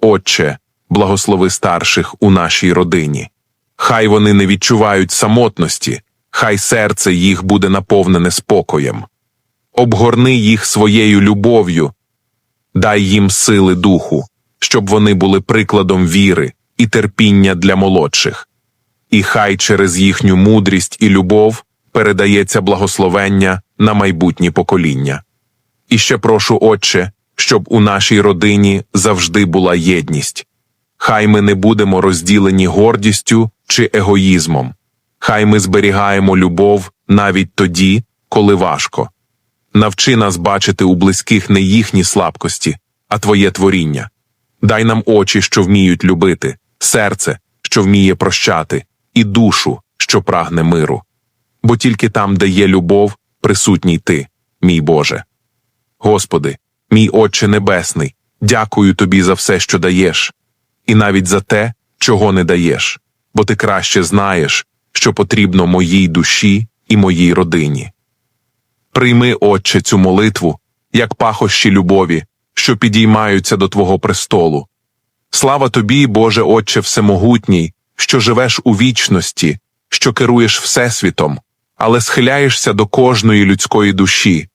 Отче, благослови старших у нашій родині. Хай вони не відчувають самотності, хай серце їх буде наповнене спокоєм. Обгорни їх своєю любов'ю, дай їм сили духу, щоб вони були прикладом віри і терпіння для молодших. І хай через їхню мудрість і любов передається благословення на майбутні покоління. І ще прошу, Отче, щоб у нашій родині завжди була єдність. Хай ми не будемо розділені гордістю чи егоїзмом. Хай ми зберігаємо любов навіть тоді, коли важко. Навчи нас бачити у близьких не їхні слабкості, а Твоє творіння. Дай нам очі, що вміють любити, серце, що вміє прощати, і душу, що прагне миру. Бо тільки там, де є любов, присутній Ти, мій Боже. Господи, мій Отче Небесний, дякую Тобі за все, що даєш, і навіть за те, чого не даєш, бо Ти краще знаєш, що потрібно моїй душі і моїй родині. Прийми, Отче, цю молитву, як пахощі любові, що підіймаються до Твого престолу. Слава Тобі, Боже Отче Всемогутній, що живеш у вічності, що керуєш Всесвітом, але схиляєшся до кожної людської душі.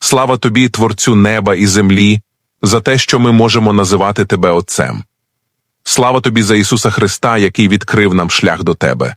Слава Тобі, Творцю неба і землі, за те, що ми можемо називати Тебе Отцем. Слава Тобі за Ісуса Христа, який відкрив нам шлях до Тебе.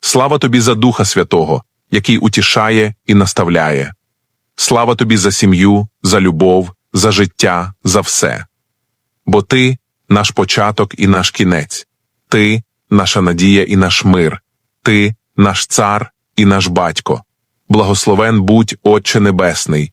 Слава Тобі за Духа Святого, який утішає і наставляє. Слава Тобі за сім'ю, за любов, за життя, за все. Бо Ти наш початок і наш кінець, Ти наша надія і наш мир, Ти наш цар і наш батько. Благословен будь, Отче Небесний,